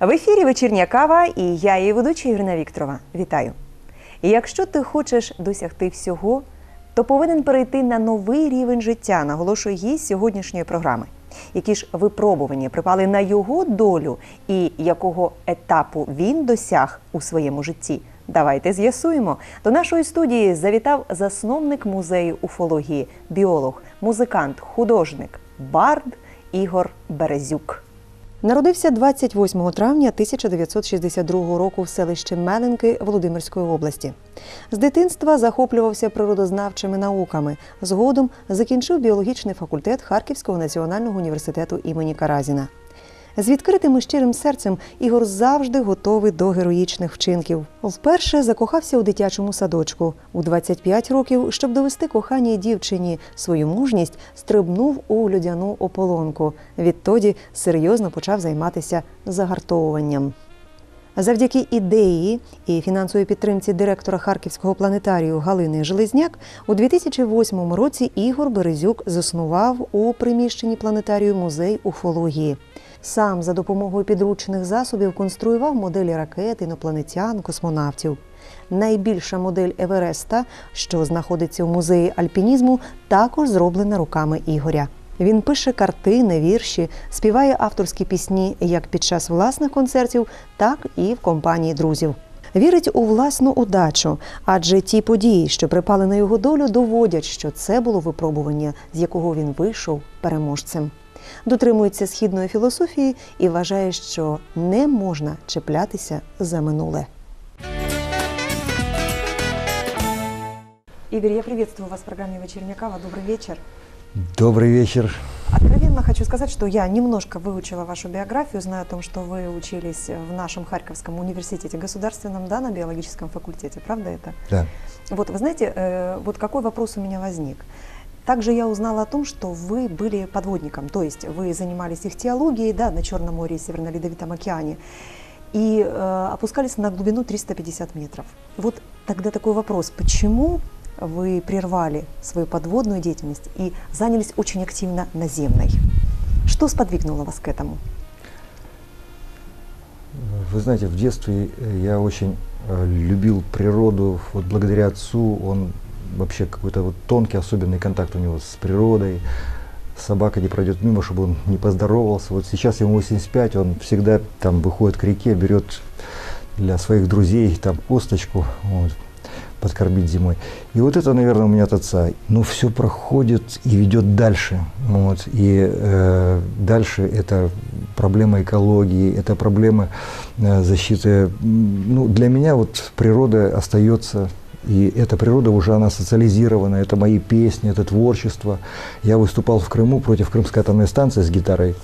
В ефірі вечірня кава і я, її ведуча Ірина Вікторова. Вітаю. І якщо ти хочеш досягти всього, то повинен перейти на новий рівень життя, наголошує гість сьогоднішньої програми. Які ж випробування припали на його долю і якого етапу він досяг у своєму житті? Давайте з'ясуємо. До нашої студії завітав засновник музею уфології, біолог, музикант, художник, бард Ігор Березюк. Народився 28 травня 1962 року в селищі Меленки Володимирської області. З дитинства захоплювався природознавчими науками. Згодом закінчив біологічний факультет Харківського національного університету імені Каразіна. З відкритим і щирим серцем Ігор завжди готовий до героїчних вчинків. Вперше закохався у дитячому садочку. У 25 років, щоб довести коханій дівчині свою мужність, стрибнув у людяну ополонку. Відтоді серйозно почав займатися загартовуванням. Завдяки ідеї і фінансовій підтримці директора Харківського планетарію Галини Железняк у 2008 році Ігор Березюк заснував у приміщенні планетарію музей уфології. Сам за допомогою підручних засобів конструював моделі ракет, інопланетян, космонавтів. Найбільша модель Евереста, що знаходиться у музеї альпінізму, також зроблена руками Ігоря. Він пише картини, вірші, співає авторські пісні як під час власних концертів, так і в компанії друзів. Вірить у власну удачу, адже ті події, що припали на його долю, доводять, що це було випробування, з якого він вийшов переможцем. Дотримується східної філософії і вважає, що не можна чіплятися за минуле. Игорь, я приветствую вас в программе «Вечерняя кава». Добрый вечер. Добрый вечер. Откровенно хочу сказать, что я немножко выучила вашу биографию, знаю о том, что вы учились в нашем Харьковском университете государственном, да, на биологическом факультете, правда это? Да. Вот, вы знаете, э, вот какой вопрос у меня возник. Также я узнала о том, что вы были подводником, то есть вы занимались ихтиологией да, на Черном море и Северно-Ледовитом океане и э, опускались на глубину 350 метров. Вот тогда такой вопрос, почему вы прервали свою подводную деятельность и занялись очень активно наземной? Что сподвигнуло вас к этому? Вы знаете, в детстве я очень э, любил природу. Вот благодаря отцу он вообще какой-то вот тонкий, особенный контакт у него с природой. Собака не пройдет мимо, чтобы он не поздоровался. Вот сейчас ему 85, он всегда там выходит к реке, берет для своих друзей там косточку, вот, подкормить зимой. И вот это, наверное, у меня от отца. Но все проходит и ведет дальше. Вот. И э, дальше это проблема экологии, это проблема э, защиты. Ну, для меня вот природа остается и эта природа уже она социализирована, это мои песни, это творчество. Я выступал в Крыму против Крымской атомной станции с гитарой.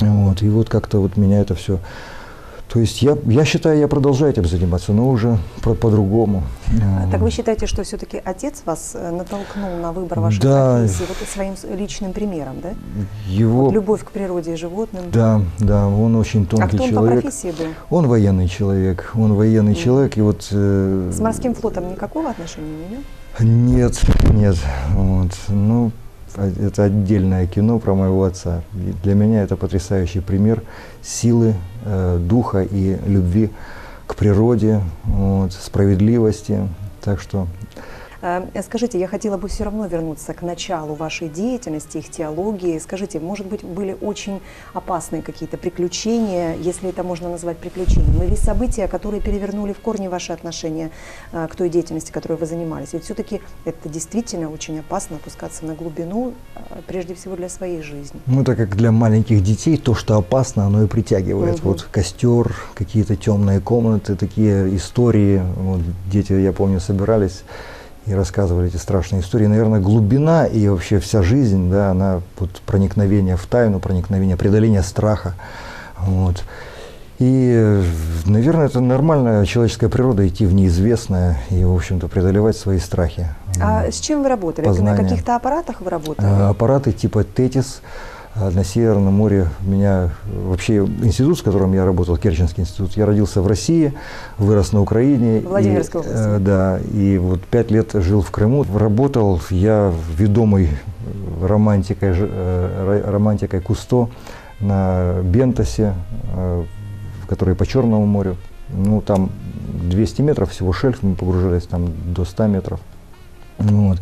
Вот, и вот как-то вот меня это все... То есть я, я считаю, я продолжаю этим заниматься, но уже по- по-другому. Так вы считаете, что все-таки отец вас э, натолкнул на выбор вашей Да. профессии вот своим личным примером, да? Его... Вот любовь к природе и животным. Да, да, он очень а тонкий кто он по профессии был? Он военный человек, он военный Мгм. человек, и вот... э, С морским флотом никакого отношения не имел? Нет, нет. Вот. Ну, а- это отдельное кино про моего отца. И для меня это потрясающий пример силы, э, духа и любви к природе, вот, справедливости. Так что Скажите, я хотела бы все равно вернуться к началу вашей деятельности, их теологии. Скажите, может быть, были очень опасные какие-то приключения, если это можно назвать приключением, или события, которые перевернули в корне ваши отношения э, к той деятельности, которой вы занимались? Ведь все-таки это действительно очень опасно опускаться на глубину, э, прежде всего для своей жизни. Ну, так как для маленьких детей то, что опасно, оно и притягивает. Мгм. Вот костер, какие-то темные комнаты, такие истории. Вот дети, я помню, собирались и рассказывали эти страшные истории. Наверное, глубина и вообще вся жизнь, да, она вот проникновение в тайну, проникновение, преодоление страха. Вот. И, наверное, это нормальная человеческая природа идти в неизвестное и, в общем-то, преодолевать свои страхи. А с чем вы работали? Познание. На каких-то аппаратах вы работали? Э, Аппараты типа Тетис на Северном море. Меня э, вообще институт, с которым я работал, Керченский институт, я родился в России, вырос на Украине. Владимирской и, области. э, Да, и вот пять лет жил в Крыму. Работал я ведомый романтикой, э, ро- романтикой Кусто на Бентосе, э, которые по Черному морю. Ну, там 200 метров всего шельф, мы погружались там до 100 метров. Вот.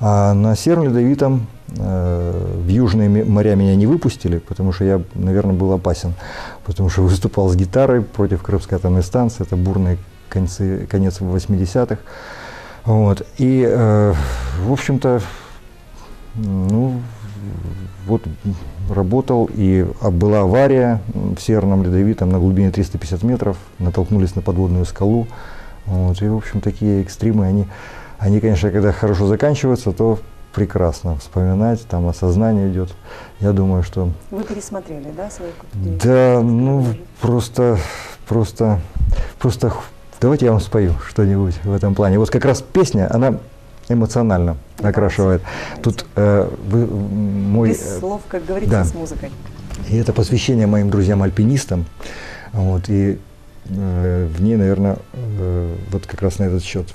А на Северном Ледовитом э, в южные моря меня не выпустили, потому что я, наверное, был опасен. Потому что выступал с гитарой против Крымской атомной станции, это бурные концы, конец 80-х. Вот. И, э, в общем-то, ну, вот работал, и а, была авария в Северном Ледовитом на глубине 350 метров, натолкнулись на подводную скалу. Вот, и, в общем, такие экстримы, они, они, конечно, когда хорошо заканчиваются, то прекрасно вспоминать, там осознание идет. Я думаю, что Вы пересмотрели, да, свою да, ну просто, просто, просто давайте я вам спою что-нибудь в этом плане. Вот как раз песня, она эмоционально окрашивает. Тут э, вы, мой, Без э, слов, как говорится, да. с музыкой. и это посвящение моим друзьям-альпинистам. Вот, и э, в ней, наверное, э, вот как раз на этот счет.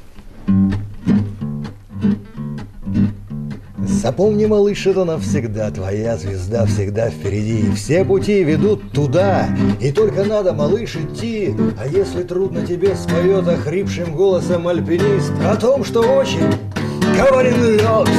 Запомни, малыш, это навсегда Твоя звезда всегда впереди. И Все пути ведут туда И только надо, малыш, идти. А если трудно тебе споет Охрипшим голосом альпинист О том, что очень коварен лед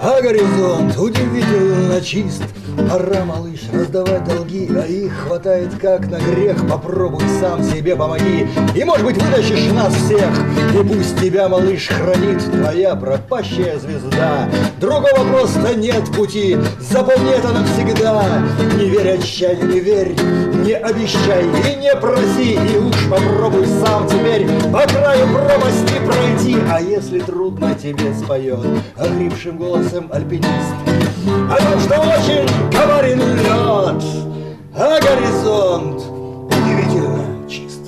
А горизонт удивительно чист. Пора, малыш, раздавать долги А их хватает как на грех. Попробуй сам себе помоги И, может быть, вытащишь нас всех. И пусть тебя, малыш, хранит Твоя пропащая звезда. Другого просто нет пути Запомни это навсегда. Не верь отчаянию, не верь Не обещай и не проси И уж попробуй сам теперь По краю пропасти пройти А если трудно тебе споет Огрившим голосом альпинист О том, что очень коварен лед А горизонт удивительно чист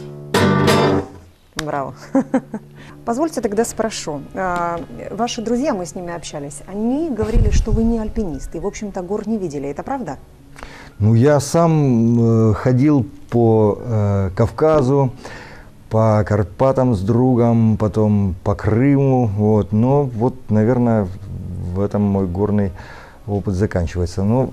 Браво. Позвольте тогда спрошу. А, Ваши друзья, мы с ними общались, они говорили, что вы не альпинист, и, в общем-то, гор не видели. Это правда? Ну, я сам э, ходил по э, Кавказу, по Карпатам с другом, потом по Крыму, вот. Но вот, наверное, в этом мой горный опыт заканчивается. Но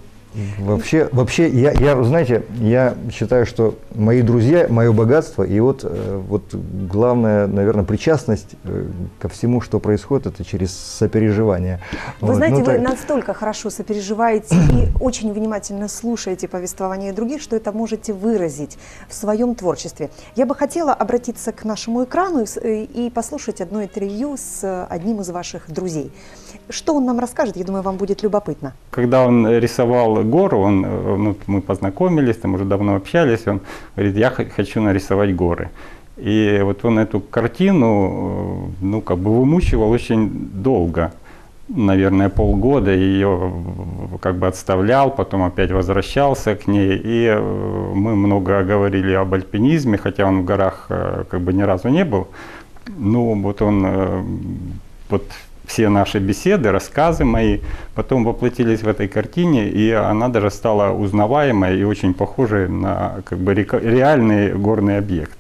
вообще, вообще я, я, знаете, я считаю, что мои друзья, мое богатство, и вот, э, вот главная, наверное, причастность э, ко всему, что происходит, это через сопереживание. Вы Вот. знаете, Ну, вы так- настолько хорошо сопереживаете и очень внимательно слушаете повествование других, что это можете выразить в своем творчестве. Я бы хотела обратиться к нашему экрану и э, и послушать одно интервью с одним из ваших друзей. Что он нам расскажет, я думаю, вам будет любопытно. Когда он рисовал гору, он, э, ну, мы познакомились, там уже давно общались, он говорит, я хочу нарисовать горы. И вот он эту картину, э, ну, как бы вымучивал очень долго, наверное, полгода, ее как бы отставлял, потом опять возвращался к ней. И э, мы много говорили об альпинизме, хотя он в горах э, как бы ни разу не был. Ну, вот он, э, вот все наши беседы, рассказы мои потом воплотились в этой картине, и она даже стала узнаваемой и очень похожей на как бы реальный горный объект.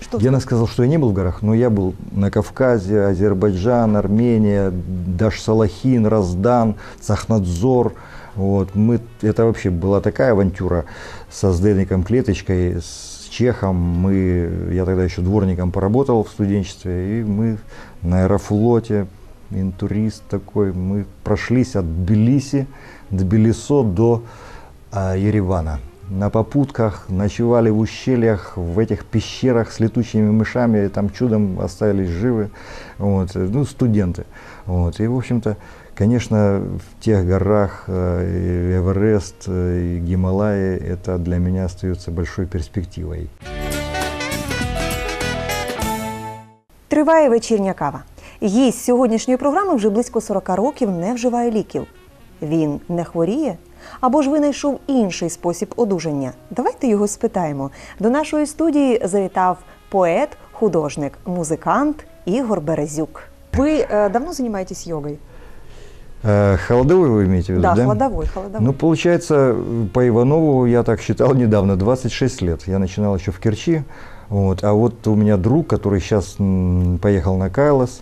Что Я сказал, что я не был в горах, но я был на Кавказе, Азербайджан, Армения, Даш-Салахин, Раздан, Цахнадзор. Вот. Мы, это вообще была такая авантюра со Сдельником Клеточкой, с Чехом. Мы, я тогда еще дворником поработал в студенчестве, и мы на аэрофлоте, интурист такой, мы прошлись от Тбилиси, Тбилисо до а, Еревана. На попутках ночевали в ущельях, в этих пещерах с летучими мышами, там чудом остались живы, вот, э, ну, студенты. Вот. И, в общем-то, конечно, в тех горах э, Эверест э, и Гималаи, это для меня остается большой перспективой. Триває вечірня кава. Гість сьогоднішньої програми вже близько 40 років не вживає ліків. Він не хворіє або ж винайшов інший спосіб одужання. Давайте його спитаємо. До нашої студії завітав поет, художник, музикант Ігор Березюк. Ви е, давно займаєтесь йогою? Э, Холодовой вы имеете в виду, да, да? холодовой, холодовой. Ну, получается, по Иванову я так считал недавно, 26 лет. Я начинал еще в Керчи. Вот. А вот у меня друг, который сейчас м, поехал на Кайлос,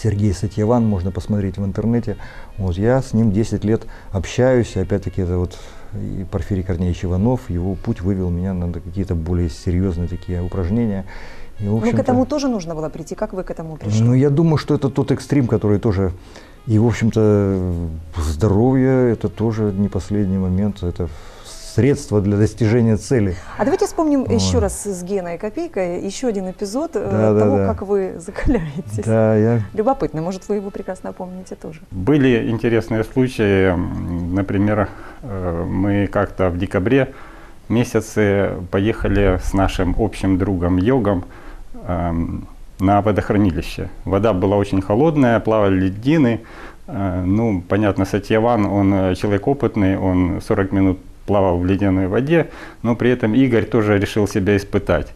Сергей Сатьеван, можно посмотреть в интернете. Вот я с ним 10 лет общаюсь, опять-таки это вот и Порфирий Корнеевич Иванов, его путь вывел меня на какие-то более серьезные такие упражнения. И, Ну, к этому тоже нужно было прийти. Как вы к этому пришли? ну, я думаю, что это тот экстрим, который тоже... И, в общем-то, здоровье – это тоже не последний момент, это средство для достижения цели. А давайте вспомним Ой. еще раз с Геной Копейкой еще один эпизод э, Да, да, того, да. как вы закаляетесь. Да, я Любопытно, может, вы его прекрасно помните тоже. Были интересные случаи, например, э, мы как-то в декабре месяце поехали с нашим общим другом Йогом эм, на водохранилище. Вода была очень холодная, плавали льдины. Э, Ну, понятно, Сатьяван, он человек опытный, он 40 минут плавал в ледяной воде, но при этом Игорь тоже решил себя испытать.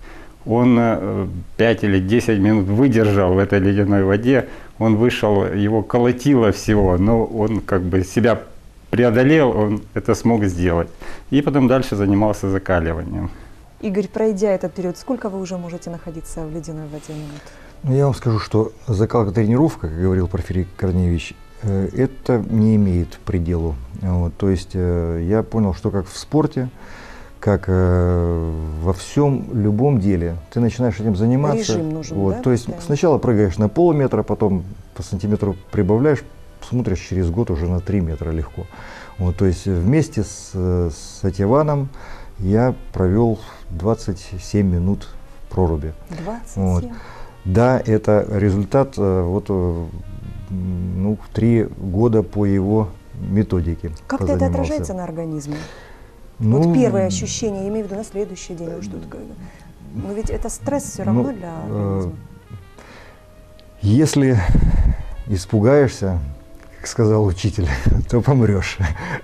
Он э, 5 или 10 минут выдержал в этой ледяной воде, он вышел, его колотило всего, но он как бы себя преодолел, он это смог сделать. И потом дальше занимался закаливанием. Игорь, пройдя этот период, сколько вы уже можете находиться в ледяной воде минут? Ну, Я вам скажу, что закалка тренировка, как говорил Порфирий Корнеевич, э, это не имеет предела. Вот, то есть э, я понял, что как в спорте, как э, во всем любом деле, ты начинаешь этим заниматься. Режим нужен, вот, да, То есть постоянно? сначала прыгаешь на полметра, потом по сантиметру прибавляешь, смотришь через год уже на 3 метра легко. Вот, то есть вместе с, э, с Сатьяваном я провел 27 минут в проруби. 27. Вот. Да, это результат э, вот ну, три года по его методике. Как это отражается на организме? Ну, вот первые ощущения, я имею в виду на следующий день. Вы что такое? Но ведь это стресс все равно Ну, для э, организма. Если испугаешься, как сказал учитель, то помрешь.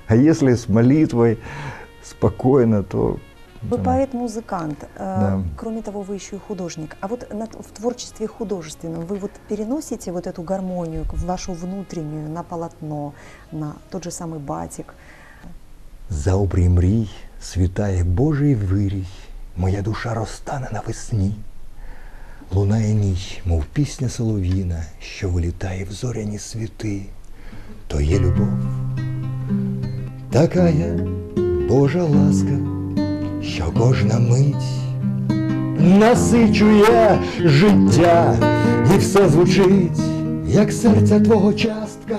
А если с молитвой, спокойно, то... Вы там, поэт-музыкант. э, Да. Кроме того, вы еще и художник. А вот на- в творчестве художественном вы вот переносите вот эту гармонию в вашу внутреннюю на полотно, на тот же самый батик. Заобрій мрій, світає Божий вирій, моя душа розтане навесні. Лунає ніч, мов пісня солов'їна, що вилітає в зоряні світи. То є любов, така є Божа ласка, Що кожна мить насичує життя, і все звучить, як серця твого частка,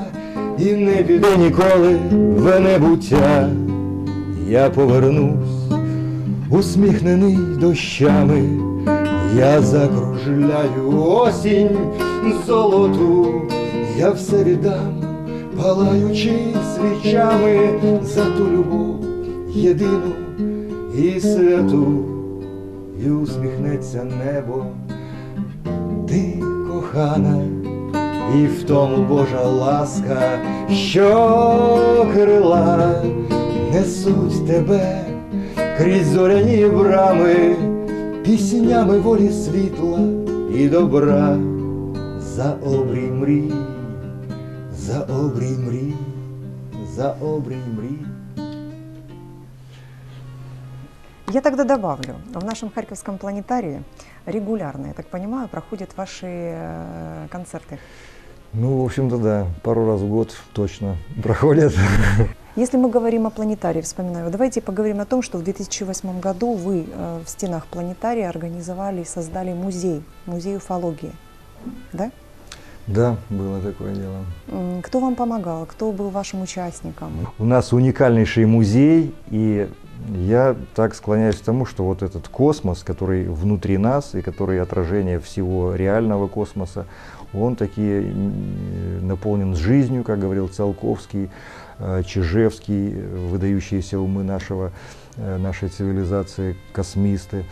і не піде ніколи в небуття. Я повернусь, усміхнений дощами, я закружляю осінь золоту, я все віддам, палаючи свічами за ту любов єдину і святу, і усміхнеться небо, ти кохана, і в тому Божа ласка, що крила несуть тебе крізь зоряні брами, піснями волі світла і добра, за обрій мрій, за обрій мрій, за обрій мрій. Я тогда добавлю, в нашем Харьковском планетарии регулярно, я так понимаю, проходят ваши э, концерты. Ну, в общем-то, да, пару раз в год точно проходят. Если мы говорим о планетарии, вспоминаю, давайте поговорим о том, что в 2008 году вы э, в стенах планетария организовали и создали музей, музей уфологии. Да? Да, было такое дело. Кто вам помогал? Кто был вашим участником? У нас уникальнейший музей, и я так склоняюсь к тому, что вот этот космос, который внутри нас и который отражение всего реального космоса, он такие наполнен жизнью, как говорил Циолковский, э, Чижевский, выдающиеся умы нашего, э, нашей цивилизации, космисты,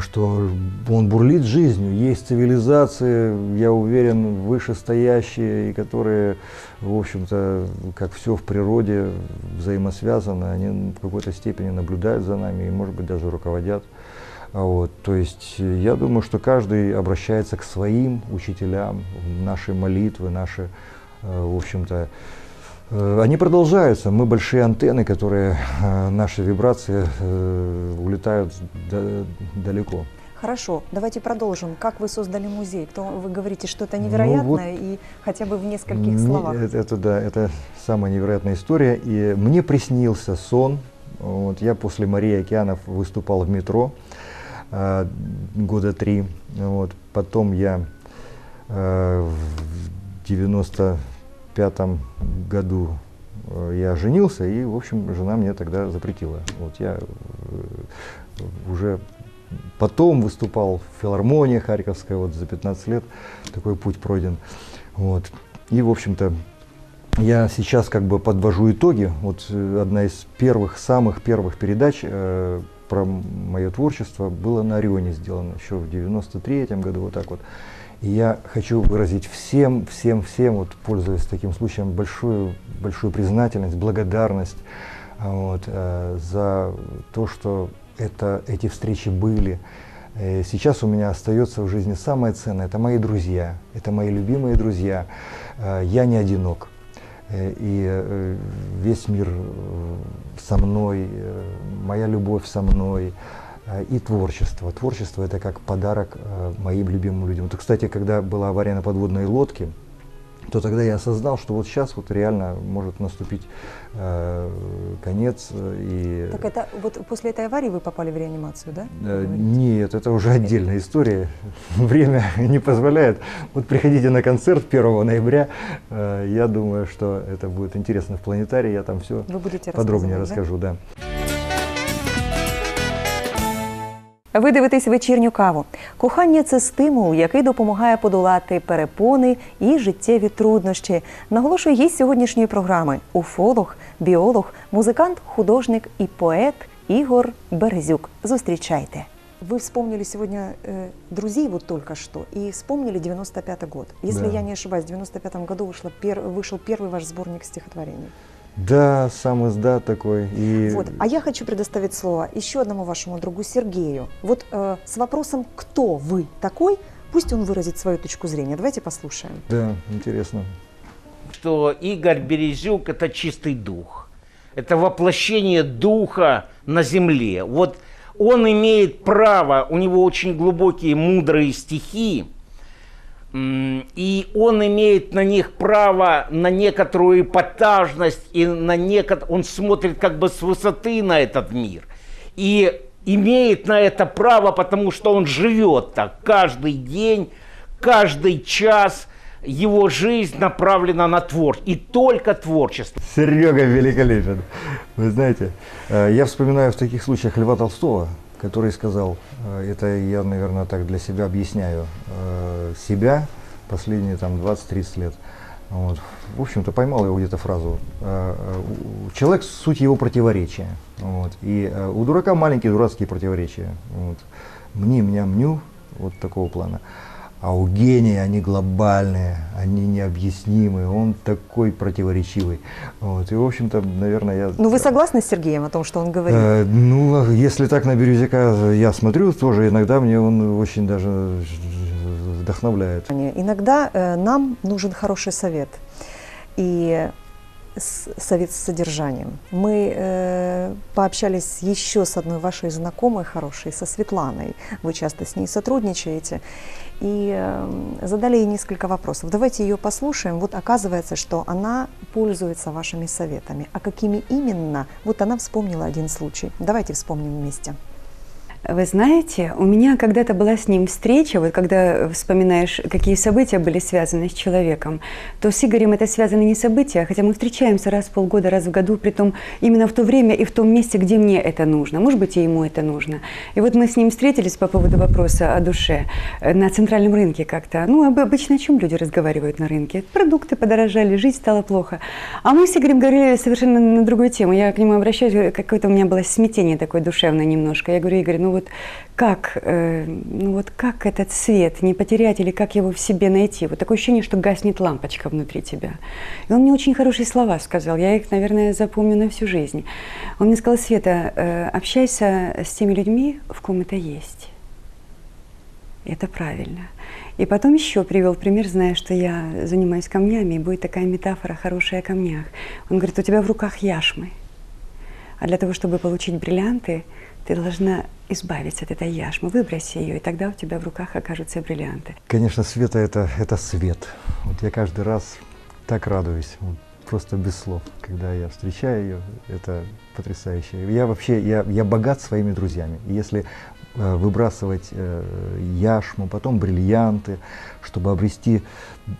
что он бурлит жизнью. Есть цивилизации, я уверен, вышестоящие, и которые, в общем-то, как все в природе, взаимосвязано, они в какой-то степени наблюдают за нами и, может быть, даже руководят. Вот, то есть э, я думаю, что каждый обращается к своим учителям, наши молитвы, наши, э, в общем-то, э, они продолжаются. Мы большие антенны, которые, э, наши вибрации э, улетают да- далеко. Хорошо, давайте продолжим. Как вы создали музей? Кто, вы говорите, что это невероятное, и хотя бы в нескольких Мне- словах. Это, это, да, это самая невероятная история. И мне приснился сон. Вот, я после Марии Океанов выступал в метро а, года три. Вот, потом я э, в 95 году э, я женился, и, в общем, жена мне тогда запретила. Вот я э, уже потом выступал в филармонии Харьковской, вот за 15 лет такой путь пройден. Вот. И, в общем-то, я сейчас как бы подвожу итоги. Вот э, одна из первых, самых первых передач э, про мое творчество была на Орионе сделана еще в 93-м году, вот так вот. И я хочу выразить всем, всем, всем, вот пользуясь таким случаем, большую, большую признательность, благодарность а, вот, э, за то, что это, эти встречи были. Э, Сейчас у меня остается в жизни самое ценное, это мои друзья, это мои любимые друзья. Э, Я не одинок. И весь мир со мной, моя любовь со мной и творчество. Творчество это как подарок э, моим любимым людям. Вот, кстати, когда была авария на подводной лодке, то тогда я осознал, что вот сейчас вот реально может наступить э, конец. э, И, Так это вот после этой аварии вы попали в реанимацию, да? Э? Нет, это уже отдельная история. Время не позволяет. Вот приходите на концерт 1 ноября. Э, Я думаю, что это будет интересно в планетарии. Я там все Вы будете подробнее рассказывать, да? расскажу, да. Ви дивитесь вечірню каву. Кохання це стимул, який допомагає подолати перепони і життєві труднощі. Наголошує гість сьогоднішньої програми уфолог, біолог, музикант, художник і поет Ігор Березюк. Зустрічайте. Вы вспомнили сегодня э, друзей вот только что и вспомнили 95 год. Если Да. я не ошибаюсь, в 95 году вышло пер- вышел первый ваш сборник стихотворений. Да, сам издат такой. И Вот. А я хочу предоставить слово еще одному вашему другу Сергею. Вот э, с вопросом «Кто вы такой?» Пусть он выразит свою точку зрения. Давайте послушаем. Да, интересно. что Игорь Березюк – это чистый дух. Это воплощение духа на земле. Вот он имеет право, у него очень глубокие, мудрые стихи, и он имеет на них право на некоторую эпатажность, и на некот... он смотрит как бы с высоты на этот мир. И имеет на это право, потому что он живет так каждый день, каждый час его жизнь направлена на творчество. И только творчество. Серега великолепен. Вы знаете, э, я вспоминаю в таких случаях Льва Толстого, который сказал, э, это я, наверное, так для себя объясняю, э, себя последние там 20-30 лет. Вот. В общем-то, поймал его где-то фразу. э, э, Человек – суть его противоречия. Вот. И э, у дурака маленькие дурацкие противоречия. Вот. Мни, меня, мню, вот такого плана. А у гения они глобальные, они необъяснимые, он такой противоречивый. Вот. И, в общем-то, наверное, я... Ну, вы согласны с Сергеем о том, что он говорит? Э, ну, если так на Бирюзяка я смотрю, тоже иногда мне он очень даже вдохновляет. Иногда э, нам нужен хороший совет. И совет с содержанием. Мы э, пообщались еще с одной вашей знакомой хорошей, со Светланой. Вы часто с ней сотрудничаете. И э, задали ей несколько вопросов. Давайте ее послушаем. Вот оказывается, что она пользуется вашими советами. А какими именно? Вот она вспомнила один случай. Давайте вспомним вместе. Вы знаете, у меня когда-то была с ним встреча, вот когда вспоминаешь, какие события были связаны с человеком, то с Игорем это связаны не события, хотя мы встречаемся раз в полгода, раз в году, при том именно в то время и в том месте, где мне это нужно, может быть, и ему это нужно. И вот мы с ним встретились по поводу вопроса о душе э, на центральном рынке как-то. Ну, об- обычно о чем люди разговаривают на рынке? Продукты подорожали, жизнь стала плохо. А мы с Игорем говорили совершенно на другую тему. Я к нему обращаюсь, какое-то у меня было смятение такое душевное немножко. Я говорю, Игорь, ну вот как, э, ну вот как этот свет не потерять или как его в себе найти? Вот такое ощущение, что гаснет лампочка внутри тебя. И он мне очень хорошие слова сказал. Я их, наверное, запомню на всю жизнь. Он мне сказал, Света, э, общайся с теми людьми, в ком это есть. Это правильно. И потом еще привел пример, зная, что я занимаюсь камнями, и будет такая метафора хорошая о камнях. Он говорит, у тебя в руках яшмы. А для того, чтобы получить бриллианты, ты должна избавиться от этой яшмы, выброси ее, и тогда у тебя в руках окажутся бриллианты. Конечно, Света это, это свет. Вот я каждый раз так радуюсь, вот просто без слов, когда я встречаю ее, это потрясающе. Я вообще, я, я богат своими друзьями. Если э, выбрасывать э, яшму, потом бриллианты, чтобы обрести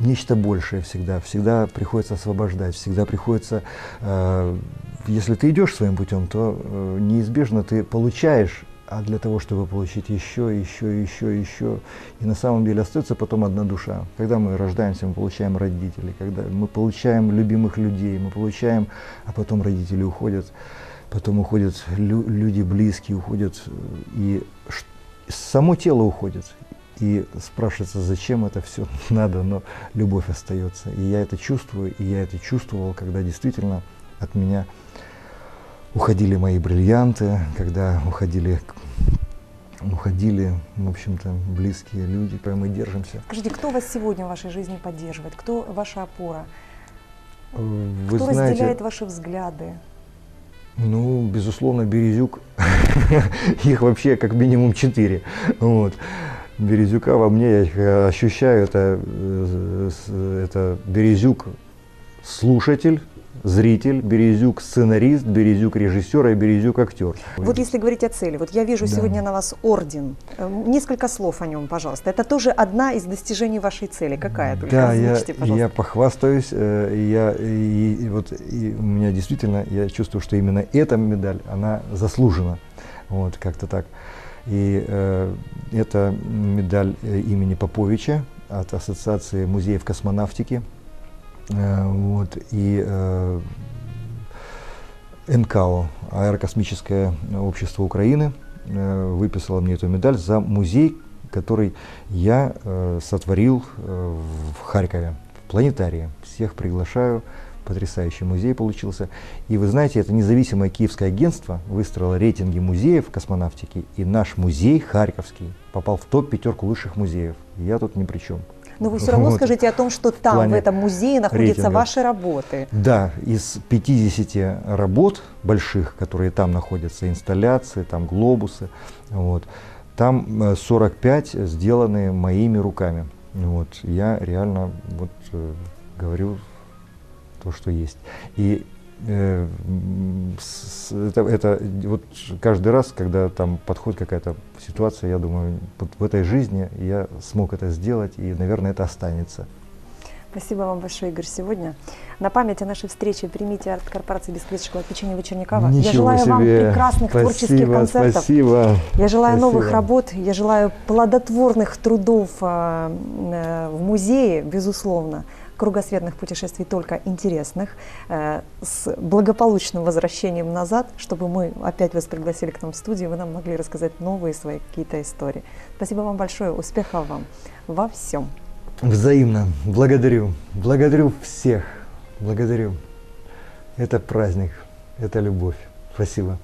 нечто большее всегда, всегда приходится освобождать, всегда приходится, э, если ты идешь своим путем, то неизбежно ты получаешь а для того, чтобы получить еще, еще, еще, еще. И на самом деле остается потом одна душа. Когда мы рождаемся, мы получаем родителей, когда мы получаем любимых людей, мы получаем, а потом родители уходят, потом уходят лю- люди близкие, уходят, и само тело уходит. И спрашивается, зачем это все надо, но любовь остается. И я это чувствую, и я это чувствовал, когда действительно от меня уходили мои бриллианты, когда уходили, уходили, в общем-то, близкие люди, мы держимся. Скажите, кто вас сегодня в вашей жизни поддерживает? Кто ваша опора? Вы кто знаете, разделяет ваши взгляды? ну, безусловно, Березюк, их вообще как минимум четыре. Вот. Березюка во мне, я э, ощущаю, это, э, это Березюк слушатель, зритель, Березюк сценарист, Березюк режиссер и Березюк актер. Вот если говорить о цели, вот я вижу Да. сегодня на вас орден. Э, Несколько слов о нем, пожалуйста. Это тоже одна из достижений вашей цели. Какая? Только Да, я, пожалуйста. я похвастаюсь, э, я, и, и вот и у меня действительно, я чувствую, что именно эта медаль, она заслужена, вот как-то так. И э, это медаль э, имени Поповича от Ассоциации музеев космонавтики, вот, и э, НКО, Аэрокосмическое общество Украины, э, выписало мне эту медаль за музей, который я э, сотворил э, в Харькове, в планетарии. Всех приглашаю. Потрясающий музей получился. И вы знаете, это независимое киевское агентство выстроило рейтинги музеев космонавтики, и наш музей Харьковский попал в топ-пятерку лучших музеев. Я тут ни при чем. Но вы все равно Вот. скажите о том, что там, в плане этом музее, находятся рейтинга. ваши работы. Да, из 50 работ больших, которые там находятся, инсталляции, там глобусы, вот, там э, 45 сделаны моими руками. Вот, я реально вот, э, говорю то, что есть. И э, с- это, это вот каждый раз, когда там подходит какая-то ситуация, я думаю, вот в этой жизни я смог это сделать, и, наверное, это останется. Спасибо вам большое, Игорь, сегодня. На память о нашей встрече примите от корпорации «Бисквит шоколад печенье Вечерникова». Я Ничего желаю вам себе. прекрасных творческих Спасибо, концертов. Спасибо. Я желаю Спасибо. новых работ, я желаю плодотворных трудов а, э, в музее, безусловно, кругосветных путешествий только интересных, э, с благополучным возвращением назад, чтобы мы опять вас пригласили к нам в студию, вы нам могли рассказать новые свои какие-то истории. Спасибо вам большое, успехов вам во всем. Взаимно. Благодарю. Благодарю всех. Благодарю. Это праздник. Это любовь. Спасибо.